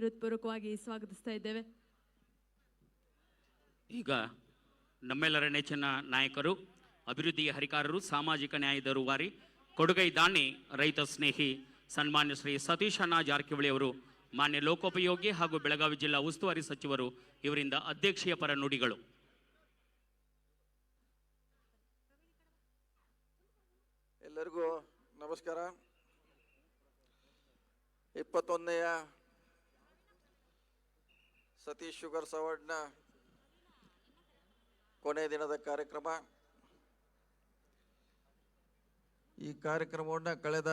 ಹೃತ್ಪೂರ್ವಕವಾಗಿ ಸ್ವಾಗತಿಸ್ತಾ ಇದ್ದೇವೆ. ಈಗ ನಮ್ಮೆಲ್ಲರ ನೆಚ್ಚಿನ ನಾಯಕರು ಅಭಿವೃದ್ಧಿಯ ಹರಿಕಾರರು ಸಾಮಾಜಿಕ ನ್ಯಾಯದ ರೂವಾರಿ ಕೊಡುಗೈ ದಾನಿ ರೈತ ಸ್ನೇಹಿ ಸನ್ಮಾನ್ಯ ಶ್ರೀ ಸತೀಶ್ ಅಣ್ಣ ಜಾರಕಿಹೊಳಿ ಅವರು ಮಾನ್ಯ ಲೋಕೋಪಯೋಗಿ ಹಾಗೂ ಬೆಳಗಾವಿ ಜಿಲ್ಲಾ ಉಸ್ತುವಾರಿ ಸಚಿವರು ಇವರಿಂದ ಅಧ್ಯಕ್ಷೀಯ ಪರ ನುಡಿಗಳು. ಎಲ್ಲರಿಗೂ ನಮಸ್ಕಾರ. ಇಪ್ಪತ್ತೊಂದನೆಯ ಸತೀಶ್ ಶುಗರ್ಸ್ ಅವಾರ್ಡ್ನ ಕೊನೆ ದಿನದ ಕಾರ್ಯಕ್ರಮ. ಈ ಕಾರ್ಯಕ್ರಮವನ್ನು ಕಳೆದ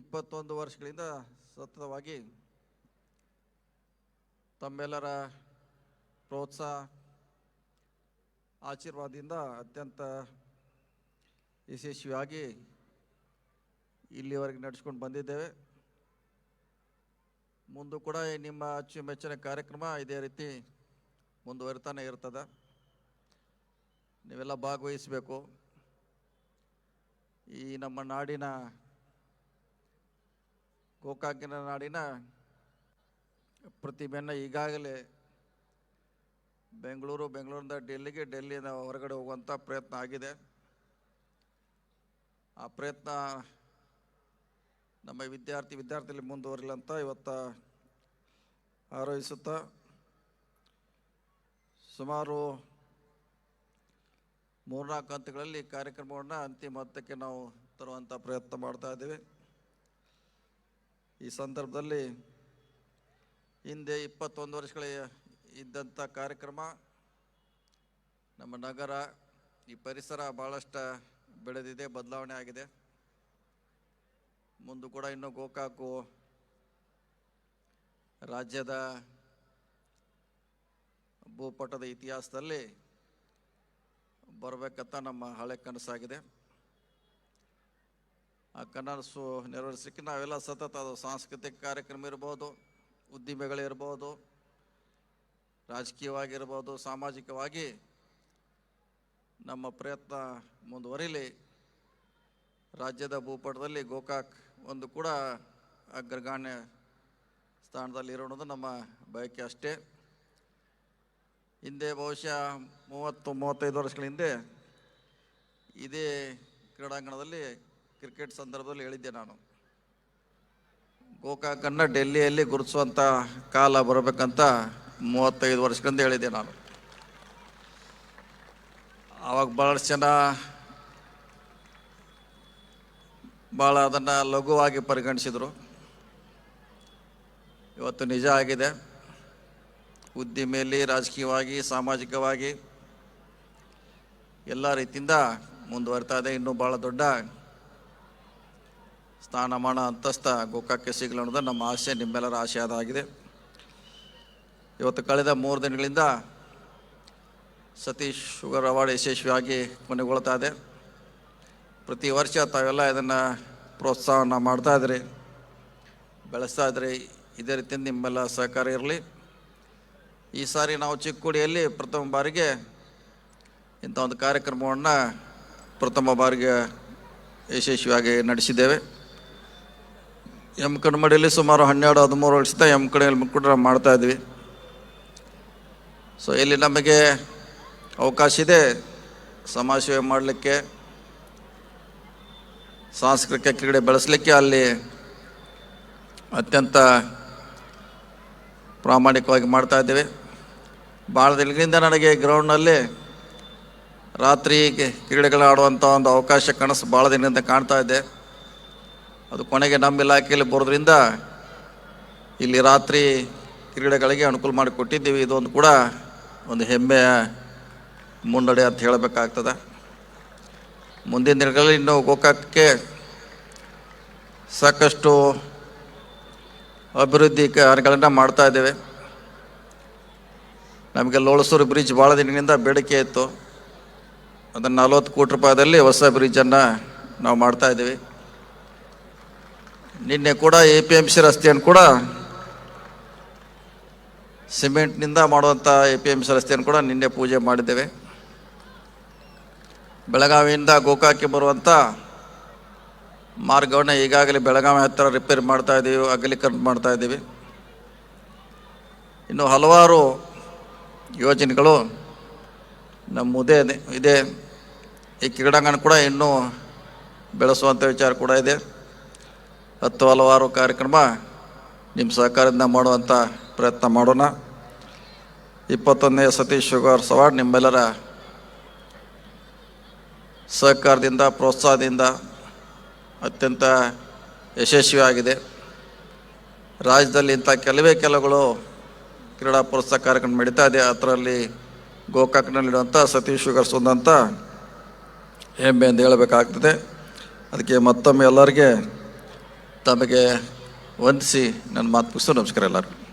ಇಪ್ಪತ್ತೊಂದು ವರ್ಷಗಳಿಂದ ಸತತವಾಗಿ ತಮ್ಮೆಲ್ಲರ ಪ್ರೋತ್ಸಾಹ ಆಶೀರ್ವಾದದಿಂದ ಅತ್ಯಂತ ಯಶಸ್ವಿಯಾಗಿ ಇಲ್ಲಿವರೆಗೆ ನಡೆಸ್ಕೊಂಡು ಬಂದಿದ್ದೇವೆ. ಮುಂದೂ ಕೂಡ ನಿಮ್ಮ ಅಚ್ಚುಮೆಚ್ಚಿನ ಕಾರ್ಯಕ್ರಮ ಇದೇ ರೀತಿ ಮುಂದುವರಿತಾನೆ ಇರ್ತದೆ. ನೀವೆಲ್ಲ ಭಾಗವಹಿಸಬೇಕು. ಈ ನಮ್ಮ ನಾಡಿನ ಗೋಕಾಕಿನ ನಾಡಿನ ಪ್ರತಿಮೆಯನ್ನು ಈಗಾಗಲೇ ಬೆಂಗಳೂರು, ಬೆಂಗಳೂರಿಂದ ಡೆಲ್ಲಿಗೆ, ಡೆಲ್ಲಿಯಿಂದ ಹೊರಗಡೆ ಹೋಗುವಂಥ ಪ್ರಯತ್ನ ಆಗಿದೆ. ಆ ಪ್ರಯತ್ನ ನಮ್ಮ ವಿದ್ಯಾರ್ಥಿ ವಿದ್ಯಾರ್ಥಿಲಿ ಮುಂದುವರಿಲ್ಲ ಅಂತ ಇವತ್ತು ಹಾರೈಸುತ್ತಾ ಸುಮಾರು ಮೂರ್ನಾಲ್ಕು ಹಂತಗಳಲ್ಲಿ ಕಾರ್ಯಕ್ರಮವನ್ನು ಅಂತಿಮ ಹಂತಕ್ಕೆ ನಾವು ತರುವಂಥ ಪ್ರಯತ್ನ ಮಾಡ್ತಾ ಇದ್ದೀವಿ. ಈ ಸಂದರ್ಭದಲ್ಲಿ ಹಿಂದೆ ಇಪ್ಪತ್ತೊಂದು ವರ್ಷಗಳ ಇದ್ದಂಥ ಕಾರ್ಯಕ್ರಮ, ನಮ್ಮ ನಗರ ಈ ಪರಿಸರ ಭಾಳಷ್ಟು ಬೆಳೆದಿದೆ, ಬದಲಾವಣೆ ಆಗಿದೆ. ಮುಂದೆ ಕೂಡ ಇನ್ನೂ ಗೋಕಾಕು ರಾಜ್ಯದ ಭೂಪಟದ ಇತಿಹಾಸದಲ್ಲಿ ಬರಬೇಕಂತ ನಮ್ಮ ಹಳೆ ಕನಸಾಗಿದೆ. ಆ ಕನಸು ನೆರವೇರಿಸಲಿಕ್ಕೆ ನಾವೆಲ್ಲ ಸತತ ಅದು ಸಾಂಸ್ಕೃತಿಕ ಕಾರ್ಯಕ್ರಮ ಇರ್ಬೋದು, ಉದ್ದಿಮೆಗಳಿರ್ಬೋದು, ರಾಜಕೀಯವಾಗಿರ್ಬೋದು, ಸಾಮಾಜಿಕವಾಗಿ ನಮ್ಮ ಪ್ರಯತ್ನ ಮುಂದುವರಿಲಿ. ರಾಜ್ಯದ ಭೂಪಟದಲ್ಲಿ ಗೋಕಾಕ್ ಒಂದು ಕೂಡ ಅಗ್ರಗಾಣ್ಯ ಸ್ಥಾನದಲ್ಲಿ ಇರೋದು ನಮ್ಮ ಬಯಕೆ ಅಷ್ಟೇ. ಹಿಂದೆ ಬಹುಶಃ ಮೂವತ್ತು, ಮೂವತ್ತೈದು ವರ್ಷಗಳ ಹಿಂದೆ ಇದೇ ಕ್ರೀಡಾಂಗಣದಲ್ಲಿ ಕ್ರಿಕೆಟ್ ಸಂದರ್ಭದಲ್ಲಿ ಹೇಳಿದ್ದೆ ನಾನು. ಗೋಕಾಕನ್ನು ಡೆಲ್ಲಿಯಲ್ಲಿ ಗುರುತಿಸುವಂಥ ಕಾಲ ಬರಬೇಕಂತ ಮೂವತ್ತೈದು ವರ್ಷಗಳಿಂದ ಹೇಳಿದ್ದೆ ನಾನು. ಆವಾಗ ಭಾಳಷ್ಟು ಜನ ಭಾಳ ಅದನ್ನು ಲಘುವಾಗಿ ಪರಿಗಣಿಸಿದರು. ಇವತ್ತು ನಿಜ ಆಗಿದೆ. ಉದ್ದಿಮೆಯಲ್ಲಿ ರಾಜಕೀಯವಾಗಿ, ಸಾಮಾಜಿಕವಾಗಿ ಎಲ್ಲ ರೀತಿಯಿಂದ ಮುಂದುವರಿತಾ ಇದೆ. ಇನ್ನೂ ಭಾಳ ದೊಡ್ಡ ಸ್ಥಾನಮಾನ ಅಂತಸ್ಥ ಗೋಕಾಕ್ಕೆ ಸಿಗಲಿ ಅನ್ನೋದು ನಮ್ಮ ಆಸೆ, ನಿಮ್ಮೆಲ್ಲರ ಆಸೆ ಅದಾಗಿದೆ ಇವತ್ತು ಕಳೆದ ಮೂರು ದಿನಗಳಿಂದ ಸತೀಶ್ ಶುಗರ್ ಅವಾರ್ಡ್ ಯಶಸ್ವಿಯಾಗಿ ಕೊನೆಗೊಳ್ತಾ ಇದೆ. ಪ್ರತಿ ವರ್ಷ ತಾವೆಲ್ಲ ಇದನ್ನು ಪ್ರೋತ್ಸಾಹನ ಮಾಡ್ತಾ ಇದ್ರಿ ಬೆಳೆಸ್ತಾ ಇದ್ರಿ ಇದೇ ರೀತಿಯಿಂದ ನಿಮ್ಮೆಲ್ಲ ಸಹಕಾರ ಇರಲಿ. ಈ ಸಾರಿ ನಾವು ಚಿಕ್ಕೋಡಿಯಲ್ಲಿ ಪ್ರಥಮ ಬಾರಿಗೆ ಇಂಥ ಒಂದು ಕಾರ್ಯಕ್ರಮವನ್ನು ಪ್ರಥಮ ಬಾರಿಗೆ ಯಶಸ್ವಿಯಾಗಿ ನಡೆಸಿದ್ದೇವೆ. ಎಂ ಕಣ್ಮಡಿಯಲ್ಲಿ ಸುಮಾರು ಹನ್ನೆರಡು, ಹದಿಮೂರು ವರ್ಷದ ಎಂ ಕಡೆಯಲ್ಲಿ ಕೂಡ ನಾವು ಮಾಡ್ತಾ ಇದ್ವಿ ಸೊ ಇಲ್ಲಿ ನಮಗೆ ಅವಕಾಶ ಇದೆ. ಸಮಾಜ ಸೇವೆ ಮಾಡಲಿಕ್ಕೆ ಸಾಂಸ್ಕೃತಿಕ ಕ್ರೀಡೆ ಬೆಳೆಸಲಿಕ್ಕೆ ಅಲ್ಲಿ ಅತ್ಯಂತ ಪ್ರಾಮಾಣಿಕವಾಗಿ ಮಾಡ್ತಾ ಇದ್ದೇವೆ. ಭಾಳ ದಿನಗಳಿಂದ ನನಗೆ ಗ್ರೌಂಡ್ನಲ್ಲಿ ರಾತ್ರಿ ಕ್ರೀಡೆಗಳು ಆಡುವಂಥ ಒಂದು ಅವಕಾಶ ಕನಸು ಭಾಳ ದಿನದಿಂದ ಕಾಣ್ತಾ ಇದೆ. ಅದು ಕೊನೆಗೆ ನಮ್ಮ ಇಲಾಖೆಯಲ್ಲಿ ಬರೋದ್ರಿಂದ ಇಲ್ಲಿ ರಾತ್ರಿ ಕ್ರೀಡೆಗಳಿಗೆ ಅನುಕೂಲ ಮಾಡಿ ಕೊಟ್ಟಿದ್ದೀವಿ ಇದೊಂದು ಕೂಡ ಒಂದು ಹೆಮ್ಮೆಯ ಮುನ್ನಡೆ ಅಂತ ಹೇಳಬೇಕಾಗ್ತದೆ. ಮುಂದಿನ ದಿನಗಳಲ್ಲಿ ಇನ್ನು ಗೋಕಾಕಕ್ಕೆ ಸಾಕಷ್ಟು ಅಭಿವೃದ್ಧಿ ಕಾರ್ಯಗಳನ್ನು ಮಾಡ್ತಾ ಇದ್ದೇವೆ. ನಮಗೆ ಲೋಳಸೂರು ಬ್ರಿಡ್ಜ್ ಭಾಳ ದಿನಗಳಿಂದ ಬೇಡಿಕೆ ಇತ್ತು. ಅದನ್ನು ನಲ್ವತ್ತು ಕೋಟಿ ರೂಪಾಯಿದಲ್ಲಿ ಹೊಸ ಬ್ರಿಡ್ಜನ್ನು ನಾವು ಮಾಡ್ತಾ ಇದ್ದೀವಿ. ನಿನ್ನೆ ಕೂಡ ಎ ಪಿ ಎಂ ಸಿ ರಸ್ತೆಯನ್ನು ಕೂಡ ಸಿಮೆಂಟ್ನಿಂದ ಮಾಡುವಂಥ ಎ ಪಿ ಎಂ ಸಿ ರಸ್ತೆಯನ್ನು ಕೂಡ ನಿನ್ನೆ ಪೂಜೆ ಮಾಡಿದ್ದೇವೆ. ಬೆಳಗಾವಿಯಿಂದ ಗೋಕಾಕ್ಕೆ ಬರುವಂಥ ಮಾರ್ಗವನ್ನು ಈಗಾಗಲೇ ಬೆಳಗಾವಿ ಹತ್ತಿರ ರಿಪೇರಿ ಮಾಡ್ತಾ ಇದ್ದೀವಿ ಅಗಲೀಕರಣ ಮಾಡ್ತಾ ಇದ್ದೀವಿ ಇನ್ನು ಹಲವಾರು ಯೋಜನೆಗಳು ನಮ್ಮ ಮುದೇ ಇದೆ- ಈ ಕ್ರೀಡಾಂಗಣ ಕೂಡ ಇನ್ನೂ ಬೆಳೆಸುವಂಥ ವಿಚಾರ ಕೂಡ ಇದೆ. ಹತ್ತು ಹಲವಾರು ಕಾರ್ಯಕ್ರಮ ನಿಮ್ಮ ಸಹಕಾರದಿಂದ ಮಾಡುವಂಥ ಪ್ರಯತ್ನ ಮಾಡೋಣ. ಇಪ್ಪತ್ತೊಂದನೇ ಸತೀಶ್ ಶುಗರ್ ಸವಾರ್ಡ್, ನಿಮ್ಮೆಲ್ಲರ ಸಹಕಾರದಿಂದ, ಪ್ರೋತ್ಸಾಹದಿಂದ ಅತ್ಯಂತ ಯಶಸ್ವಿಯಾಗಿದೆ. ರಾಜ್ಯದಲ್ಲಿ ಇಂಥ ಕೆಲವೇ ಕೆಲಗಳು ಕ್ರೀಡಾ ಪ್ರೋತ್ಸಾಹ ಕಾರ್ಯಕ್ರಮ ನಡೀತಾ ಇದೆ. ಅದರಲ್ಲಿ ಗೋಕಾಕ್ನಲ್ಲಿರುವಂಥ ಸತೀಶ್ ಶುಗರ್ಸ್ ಒಂದಂತ ಹೆಮ್ಮೆ ಎಂದು ಹೇಳಬೇಕಾಗ್ತದೆ. ಅದಕ್ಕೆ ಮತ್ತೊಮ್ಮೆ ಎಲ್ಲರಿಗೆ ತಮಗೆ ವಂದಿಸಿ ನನ್ನ ಮಾತು ಮುಗಿಸು ನಮಸ್ಕಾರ ಎಲ್ಲರಿಗೂ.